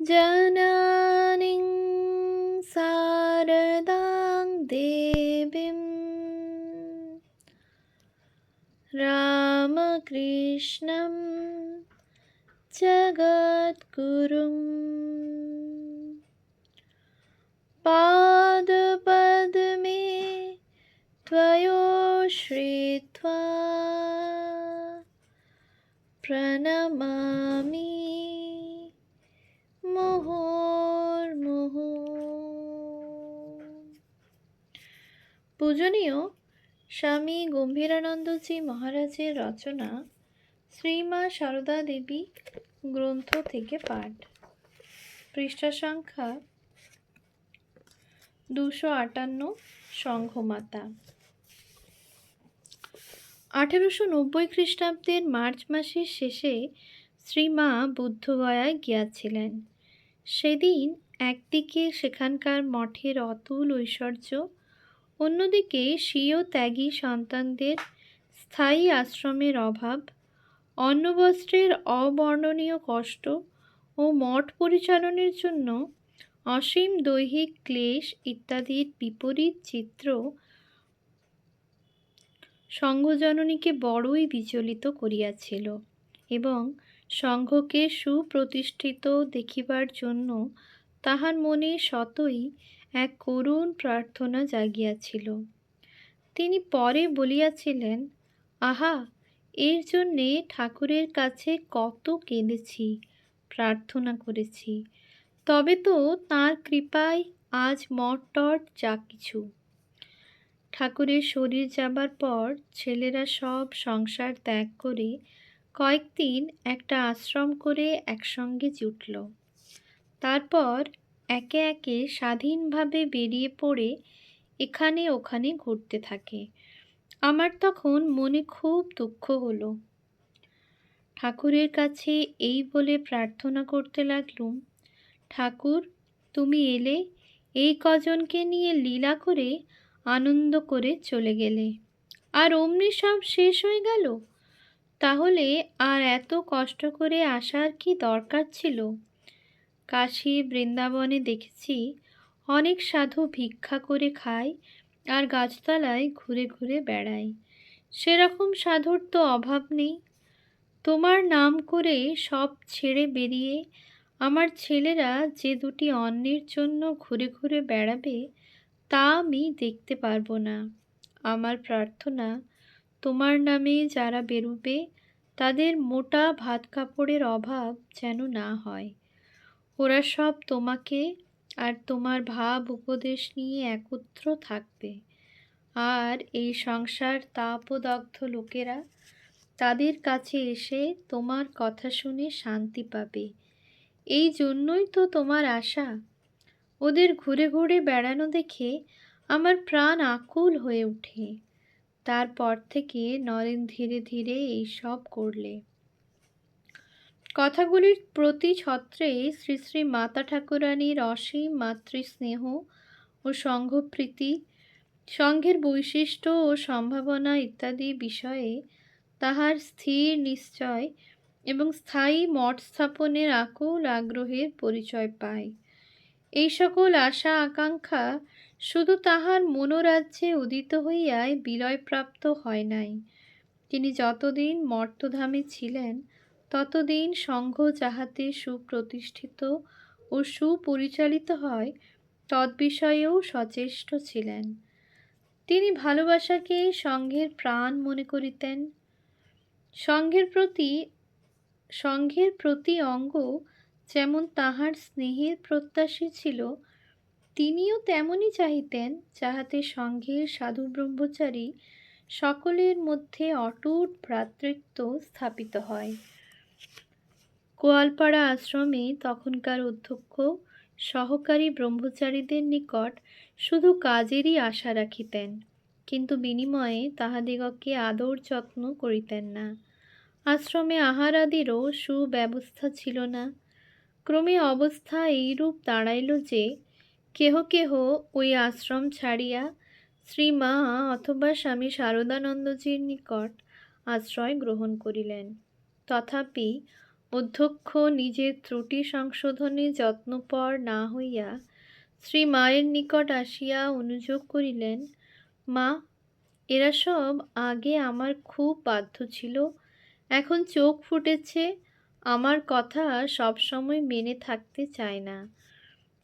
ജനാനിം സാരദാം ദേവിം രാമകൃഷ്ണം ജഗദ്ഗുരും പാദപദ്മേ त्वयोश्रीत्वा प्रणमामि পূজনীয় স্বামী গম্ভীরানন্দজি মহারাজের রচনা শ্রীমা সারদা দেবী গ্রন্থ থেকে পাঠ। পৃষ্ঠা সংখ্যা দুশো আটান্ন সংঘমাতা। আঠেরোশো নব্বই খ্রিস্টাব্দের মার্চ মাসের শেষে শ্রীমা বুদ্ধগয়ায় গিয়াছিলেন। সেদিন একদিকে সেখানকার মঠের অতুল ঐশ্বর্য অন্যদিকে স্বীয় ত্যাগী সন্তানদের স্থায়ী আশ্রমের অভাব, অন্নবস্ত্রের অবর্ণনীয় কষ্ট ও মঠ পরিচালনের জন্য অসীম দৈহিক ক্লেশ ইত্যাদির বিপরীত চিত্র সংঘজননীকে বড়ই বিচলিত করিয়াছিল এবং সংঘকে সুপ্রতিষ্ঠিত দেখিবার জন্য তাহার মনে শতই এক করুণ প্রার্থনা জাগিয়াছিল। তিনি পরে বলিয়াছিলেন, আহা, এর জন্যে ঠাকুরের কাছে কত কেঁদেছি, প্রার্থনা করেছি। তবে তো তাঁর কৃপায় আজ মঠ টট যা কিছু। ঠাকুরের শরীর যাবার পর ছেলেরা সব সংসার ত্যাগ করে কয়েকদিন একটা আশ্রম করে একসঙ্গে জুটল। তারপর একে একে স্বাধীনভাবে বেরিয়ে পড়ে এখানে ওখানে ঘুরতে থাকে। আমার তখন মনে খুব দুঃখ হলো। ঠাকুরের কাছে এই বলে প্রার্থনা করতে লাগলুম, ঠাকুর, তুমি এলে এই কজনকে নিয়ে লীলা করে আনন্দ করে চলে গেলে। আর অমনি সব শেষ হয়ে গেল? তাহলে আর এত কষ্ট করে আসার কি দরকার ছিল? কাশী বৃন্দাবনে দেখেছি অনেক সাধু ভিক্ষা করে খায় আর গাছতলায় ঘুরে ঘুরে বেড়ায়। সেরকম সাধুর তো অভাব নেই। তোমার নাম করে সব ছেড়ে বেরিয়ে আমার ছেলেরা যে দুটি অন্যের জন্য ঘুরে ঘুরে বেড়াবে তা আমি দেখতে পারব না। আমার প্রার্থনা, তোমার নামে যারা বেরুবে তাদের মোটা ভাত কাপড়ের অভাব যেন না হয়। ওরা সব তোমাকে আর তোমার ভাব উপদেশ নিয়ে একত্র থাকবে। আর এই সংসার তাপদগ্ধ লোকেরা তাদের কাছে এসে তোমার কথা শুনে শান্তি পাবে। এই জন্যই তো তোমার আশা। ওদের ঘুরে ঘুরে বেড়ানো দেখে আমার প্রাণ আকুল হয়ে ওঠে। তারপর থেকে নরেন ধীরে ধীরে এই সব করলে। কথাগুলির প্রতি ছত্রে শ্রী শ্রী মাতা ঠাকুরানীর অসীম মাতৃস্নেহ ও সংঘপ্রীতি সংঘের বৈশিষ্ট্য ও সম্ভাবনা ইত্যাদি বিষয়ে তাহার স্থির নিশ্চয় এবং স্থায়ী মঠ স্থাপনের আকুল আগ্রহের পরিচয় পায়। এই সকল আশা আকাঙ্ক্ষা শুধু তাহার মনোরাজ্যে উদিত হইয়াই বিলয়প্রাপ্ত হয় নাই। তিনি যতদিন মর্তধামে ছিলেন ততদিন সংঘ যাহাতে সুপ্রতিষ্ঠিত ও সুপরিচালিত হয়, তদ্বিষয়েও সচেষ্ট ছিলেন। তিনি ভালোবাসাকে সংঘের প্রাণ মনে করিতেন। সংঘের প্রতি সংঘের প্রতি অঙ্গ যেমন তাহার স্নেহের প্রত্যাশী ছিল, তিনিও তেমনই চাহিতেন যাহাতে সংঘের সাধু ব্রহ্মচারী সকলের মধ্যে অটুট ভ্রাতৃত্ব স্থাপিত হয়। গোয়ালপাড়া আশ্রমে তখনকার অধ্যক্ষ, সহকারী ব্রহ্মচারীদের নিকট শুধু কাজেরই আশা রাখিতেন, কিন্তু বিনিময়ে তাহাদিগকে আদর যত্ন করিতেন না। আশ্রমে আহারাদিরও সুব্যবস্থা ছিল না। ক্রমে অবস্থা এইরূপ দাঁড়াইল যে, কেহ কেহ ওই আশ্রম ছাড়িয়া শ্রীমা অথবা স্বামী শারদানন্দজির নিকট আশ্রয় গ্রহণ করিলেন। তথাপি অধ্যক্ষ নিজের ত্রুটি সংশোধনে যত্নপর না হইয়া শ্রী মায়ের নিকট আসিয়া অনুযোগ করিলেন, মা, এরা সব আগে আমার খুব বাধ্য ছিল। এখন চোখ ফুটেছে, আমার কথা সবসময় মেনে থাকতে চায় না।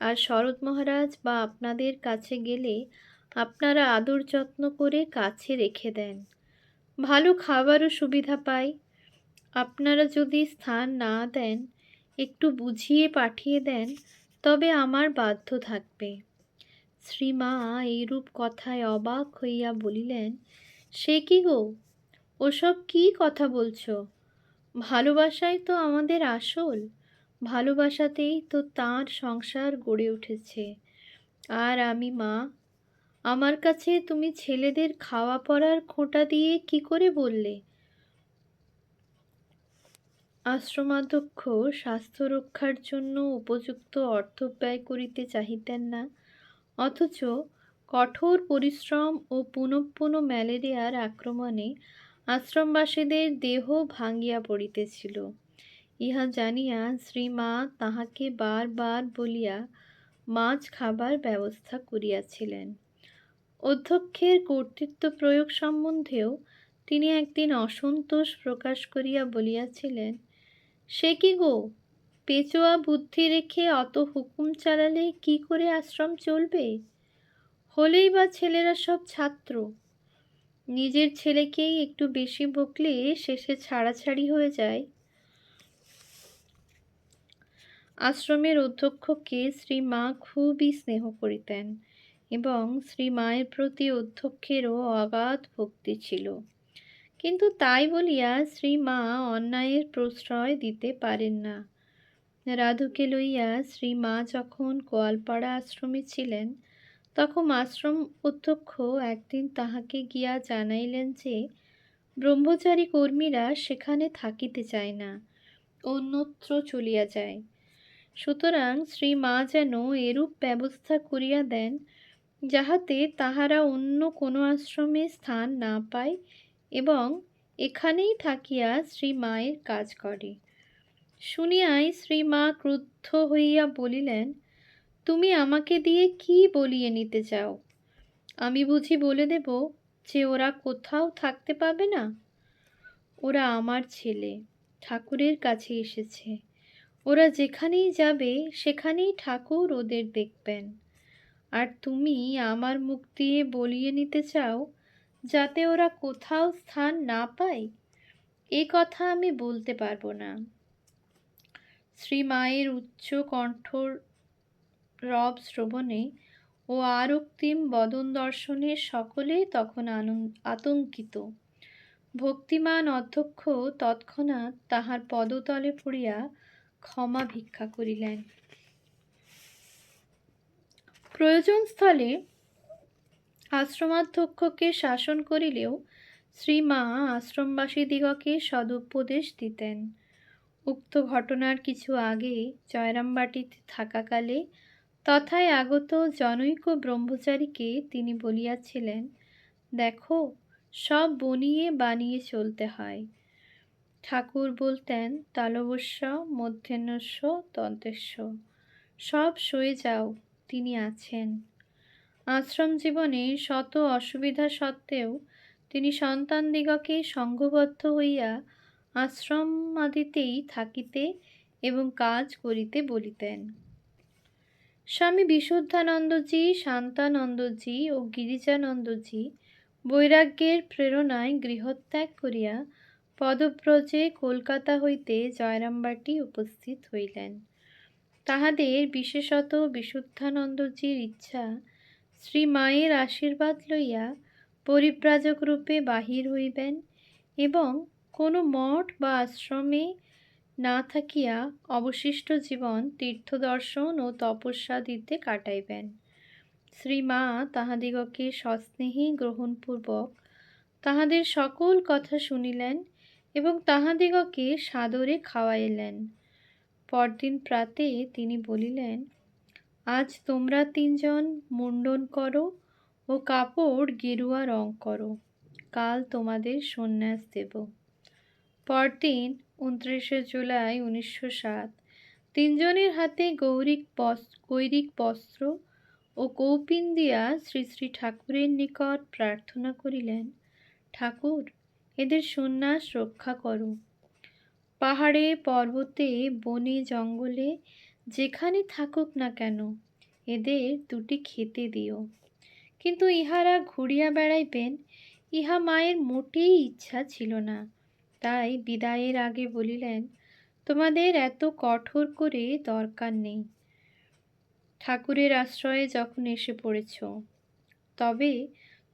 আর শরৎ মহারাজ বা আপনাদের কাছে গেলে আপনারা আদর যত্ন করে কাছে রেখে দেন। ভালো খাবারও সুবিধা পাই আপনারা যদি স্থান না দেন, একটু বুঝিয়ে পাঠিয়ে দেন, তবে আমার বাধ্য থাকবে। শ্রীমা এইরূপ কথায় অবাক হইয়া বলিলেন, সে কি গো? ওসব কি কথা বলছো? ভালোবাসাই তো আমাদের আসল। ভালোবাসাতেই তো তাঁর সংসার গড়ে উঠেছে। আর আমি মা, আমার কাছে তুমি ছেলেদের খাওয়া পড়ার খোঁটা দিয়ে কি করে বললে? আশ্রমাধ্যক্ষ স্বাস্থ্য রক্ষার জন্য উপযুক্ত অর্থ ব্যয় করিতে চাহিতেন না। অথচ কঠোর পরিশ্রম ও পুনঃপুন ম্যালেরিয়ার আক্রমণে আশ্রমবাসীদের দেহ ভাঙ্গিয়া পড়িতেছিল। ইহা জানিয়া শ্রীমা তাহাকে বারবার বলিয়া মাছ খাবার ব্যবস্থা করিয়াছিলেন। অধ্যক্ষের কর্তৃত্ব প্রয়োগ সম্বন্ধেও তিনি একদিন অসন্তোষ প্রকাশ করিয়া বলিয়াছিলেন সে কি গো? পেচোয়া বুদ্ধি রেখে অত হুকুম চালালে কি করে আশ্রম চলবে? হলেই বা ছেলেরা সব ছাত্র। নিজের ছেলেকেই একটু বেশি বকলে শেষে ছাড়াছাড়ি হয়ে যায়। আশ্রমের অধ্যক্ষকে শ্রী মা খুবই স্নেহ করিতেন এবং শ্রী মায়ের প্রতি অধ্যক্ষেরও অগাধ ভক্তি ছিল। কিন্তু তাই বলিয়া শ্রী মা অন্যায়ের প্রশ্রয় দিতে পারেন না। রাধুকে লইয়া শ্রী মা যখন গোয়ালপাড়া আশ্রমে ছিলেন, তখন আশ্রম অধ্যক্ষ একদিন তাহাকে গিয়া জানাইলেন যে, ব্রহ্মচারী কর্মীরা সেখানে থাকিতে চায় না, অন্যত্র চলিয়া যায়। সুতরাং শ্রী মা যেন এরূপ ব্যবস্থা করিয়া দেন, যাহাতে তাহারা অন্য কোনো আশ্রমে স্থান না পায় এবং এখানেই থাকিয়া শ্রী মায়ের কাজ করে। শুনিয়াই শ্রী মা ক্রুদ্ধ হইয়া বলিলেন, তুমি আমাকে দিয়ে কি বলিয়ে নিতে চাও? আমি বুঝি বলে দেব যে ওরা কোথাও থাকতে পাবে না? ওরা আমার ছেলে, ঠাকুরের কাছে এসেছে। ওরা যেখানেই যাবে, সেখানেই ঠাকুর ওদের দেখবেন। আর তুমি আমার মুখ দিয়ে বলিয়ে নিতে চাও যাতে ওরা কোথাও স্থান না পায়? এ কথা আমি বলতে পারব না। শ্রী মায়ের উচ্চ কণ্ঠর রব শ্রবণে ও আরক্তিম বদন দর্শনে সকলেই তখন আতঙ্কিত। ভক্তিমান অধ্যক্ষ তৎক্ষণাৎ তাহার পদতলে পড়িয়া ক্ষমা ভিক্ষা করিলেন। প্রয়োজনস্থলে আশ্রমাধ্যক্ষকে শাসন করিলেও শ্রীমা আশ্রমবাসীদিগকে সদুপদেশ দিতেন। উক্ত ঘটনার কিছু আগে জয়রামবাটিতে থাকাকালে তথায় আগত জনৈক ব্রহ্মচারীকে তিনি বলিয়াছিলেন, দেখো, সব বনিয়ে বানিয়ে চলতে হয় ঠাকুর বলতেন, তালবস্য, মধ্যাহ্নস্য তন্তেস্য সব সয়ে যাও, তিনি আছেন। আশ্রম জীবনে শত অসুবিধা সত্ত্বেও তিনি সন্তানদিগকে সংঘবদ্ধ হইয়া আশ্রম আদিতেই থাকিতে এবং কাজ করিতে বলিতেন। স্বামী বিশুদ্ধানন্দজি, শান্তানন্দজি ও গিরিজানন্দজি বৈরাগ্যের প্রেরণায় গৃহত্যাগ করিয়া পদব্রজে কলকাতা হইতে জয়রামবাটি উপস্থিত হইলেন। তাহাদের বিশেষত বিশুদ্ধানন্দজির ইচ্ছা শ্রী মায়ের আশীর্বাদ লইয়া পরিব্রাজক রূপে বাহির হইবেন এবং কোনো মঠ বা আশ্রমে না থাকিয়া অবশিষ্ট জীবন তীর্থদর্শন ও তপস্যা দিতে কাটাইবেন। শ্রীমা তাহাদিগকে সস্নেহী গ্রহণপূর্বক তাহাদের সকল কথা শুনিলেন এবং তাহাদিগকে সাদরে খাওয়াইলেন। পরদিন প্রাতে তিনি বলিলেন আজ তোমরা তিনজন মুন্ডন করো ও কাপড় গেরুয়া রং করো। কাল তোমাদের সন্ন্যাস দেব। পরদিন উনত্রিশে জুলাই উনিশশো সাত, তিনজনের হাতে গৌরিক গৈরিক বস্ত্র ও কৌপিন দিয়া শ্রী শ্রী ঠাকুরের নিকট প্রার্থনা করিলেন, ঠাকুর, এদের সন্ন্যাস রক্ষা করো। পাহাড়ে, পর্বতে, বনে, জঙ্গলে যেখানে থাকুক না কেন, এদের দুটি খেতে দিও। কিন্তু ইহারা ঘুরিয়া বেড়াইবেন, ইহা মায়ের মোটেই ইচ্ছা ছিল না। তাই বিদায়ের আগে বলিলেন, তোমাদের এত কঠোর করে দরকার নেই। ঠাকুরের আশ্রয়ে যখন এসে পড়েছ, তবে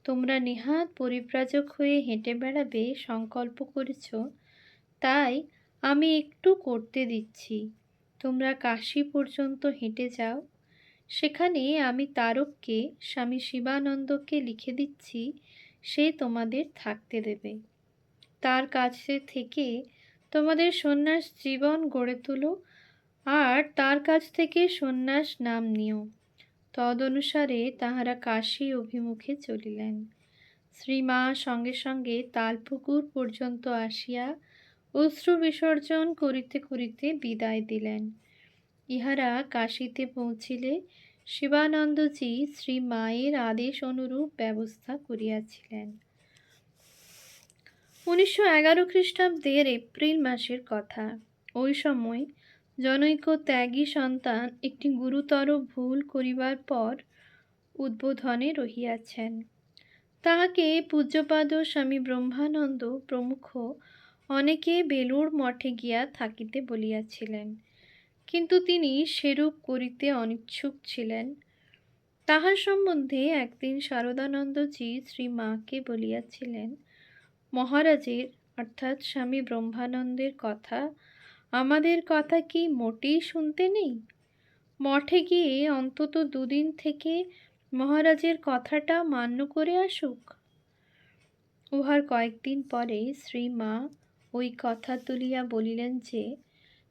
তোমরা নেহাত পরিব্রাজক হয়ে হেঁটে বেড়াবে সংকল্প করেছ। তাই আমি একটু করতে দিচ্ছি। তোমরা কাশী পর্যন্ত হেঁটে যাও। সেখানে আমি তারককে, স্বামী শিবানন্দকে লিখে দিচ্ছি, সে তোমাদের থাকতে দেবে। তার কাছে থেকে তোমাদের সন্ন্যাস জীবন গড়ে তোলো আর তার কাছ থেকে সন্ন্যাস নাম নিও। তদনুসারে তাহারা কাশী অভিমুখে চলিলেন। শ্রীমা সঙ্গে সঙ্গে তালপুকুর পর্যন্ত আসিয়া অশ্রু বিসর্জন করিতে করিতে বিদায় দিলেন। ইহারা কাশীতে পৌঁছিলে, শিবানন্দজি শ্রী মায়ের আদেশ অনুরূপ ব্যবস্থা করিয়াছিলেন। উনিশশো এগারো খ্রিস্টাব্দের এপ্রিল মাসের কথা। ওই সময় জনৈক ত্যাগী সন্তান একটি গুরুতর ভুল করিবার পর উদ্বোধনে রহিয়াছেন। তাহাকে পূজ্যপাদ স্বামী ব্রহ্মানন্দ প্রমুখ অনেকে বেলুড় মঠে গিয়া থাকিতে বলিয়াছিলেন। কিন্তু তিনি সেরূপ করিতে অনিচ্ছুক ছিলেন। তাহার সম্বন্ধে একদিন শারদানন্দজি শ্রী মাকে বলিয়াছিলেন, মহারাজের, অর্থাৎ স্বামী ব্রহ্মানন্দের কথা, আমাদের কথা কি মোটেই শুনতে নেই? মঠে গিয়ে অন্তত দুদিন থেকে মহারাজের কথাটা মান্য করে আসুক। উহার কয়েকদিন পরে শ্রী মা ওই কথা তুলিয়া বলিলেন যে,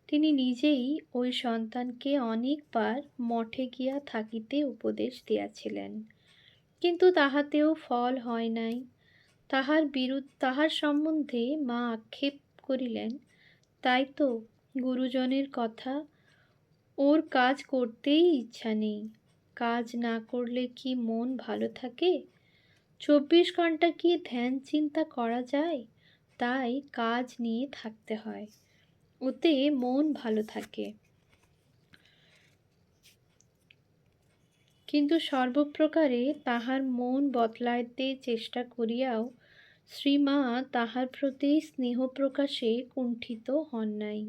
তিনি নিজেই ওই সন্তানকে অনেকবার মঠে গিয়া থাকিতে উপদেশ দিয়াছিলেন। কিন্তু তাহাতেও ফল হয় নাই। তাহার বিরুদ্ধ, তাহার সম্বন্ধে মা আক্ষেপ করিলেন, তাই তো, গুরুজনের কথা। ওর কাজ করতেই ইচ্ছা নেই। কাজ না করলে কি মন ভালো থাকে? চব্বিশ ঘণ্টা কি ধ্যান চিন্তা করা যায়? তাই কাজ নিয়ে থাকতে হয়। ওতে মন ভালো থাকে। কিন্তু সর্বপ্রকারে তাহার মন বদলাইতে চেষ্টা করিয়াও শ্রীমা তাহার প্রতি স্নেহ প্রকাশে কুণ্ঠিত হন নাই।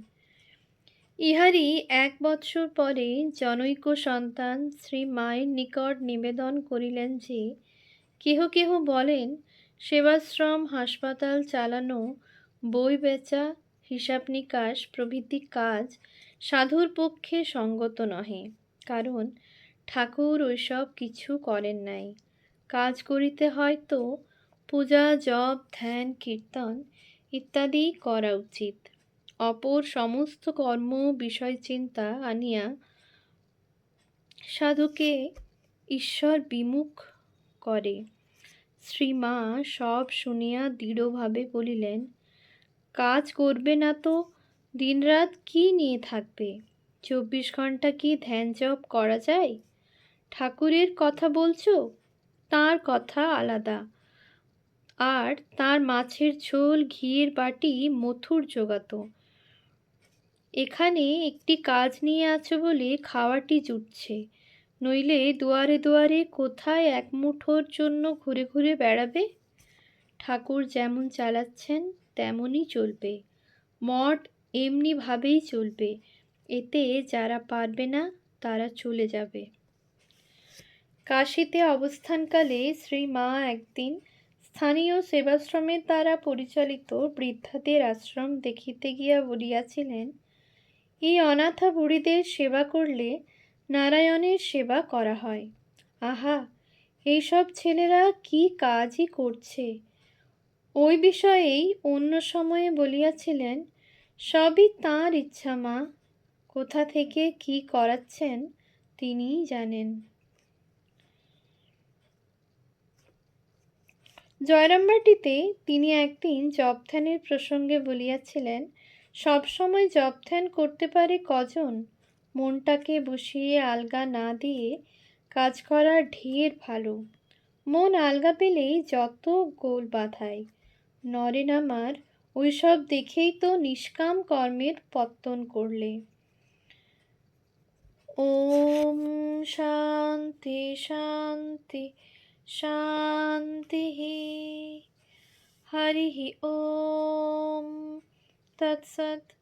ইহারই এক বৎসর পরে জনৈক সন্তান শ্রী মায়ের নিকট নিবেদন করিলেন যে, কেহ কেহ বলেন সেবাশ্রম হাসপাতাল চালানো, বই বেচা, হিসাব নিকাশ প্রভৃতি কাজ সাধুর পক্ষে সঙ্গত নহে, কারণ ঠাকুর ওইসব কিছু করেন নাই। কাজ করিতে হয়তো পূজা, জপ, ধ্যান, কীর্তন ইত্যাদি করা উচিত। অপর সমস্ত কর্ম, বিষয়, চিন্তা আনিয়া সাধুকে ঈশ্বর বিমুখ করে। শ্রীমা সব শুনিয়া দৃঢ়ভাবে বলিলেন, কাজ করবে না তো, দিনরাত কি নিয়ে থাকবে? চব্বিশ ঘণ্টা কি ধ্যান জপ করা যায়? ঠাকুরের কথা বলছো? তার কথা আলাদা। আর তার মাছের ঝোল, ঘিয়ের বাটি মথুর জোগাতো। এখানে একটি কাজ নিয়ে আছো বলে খাওয়াটি জুটছে। নইলে দুয়ারে দুয়ারে কোথায় এক মুঠোর জন্য ঘুরে ঘুরে বেড়াবে? ঠাকুর যেমন চালাচ্ছেন, তেমনই চলবে। মঠ এমনিভাবেই চলবে। এতে যারা পারবে না, তারা চলে যাবে। কাশীতে অবস্থানকালে শ্রী মা একদিন স্থানীয় সেবাশ্রমের দ্বারা পরিচালিত বৃদ্ধাদের আশ্রম দেখিতে গিয়া বলিয়াছিলেন, এই অনাথা বুড়িদের সেবা করলে নারায়ণের সেবা করা হয়। আহা, এইসব ছেলেরা কি কাজই করছে? ওই বিষয়েই অন্য সময়ে বলিয়াছিলেন, সবই তাঁর ইচ্ছা, মা। কোথা থেকে কি করাচ্ছেন তিনিই জানেন। জয়রামবাটিতে তিনি একদিন জপধ্যানের প্রসঙ্গে বলিয়াছিলেন, সবসময় জপধ্যান করতে পারে কজন? মনটাকে বসিয়ে আলগা না দিয়ে কাজ করা ঢের ভালো। মন আলগা পেলেই যত গোল বাঁধায়। নরেন আমার ওইসব দেখেই তো নিষ্কাম কর্মের পত্তন করলে। ওম শান্তি শান্তি শান্তি হরি ওম। তৎসৎ।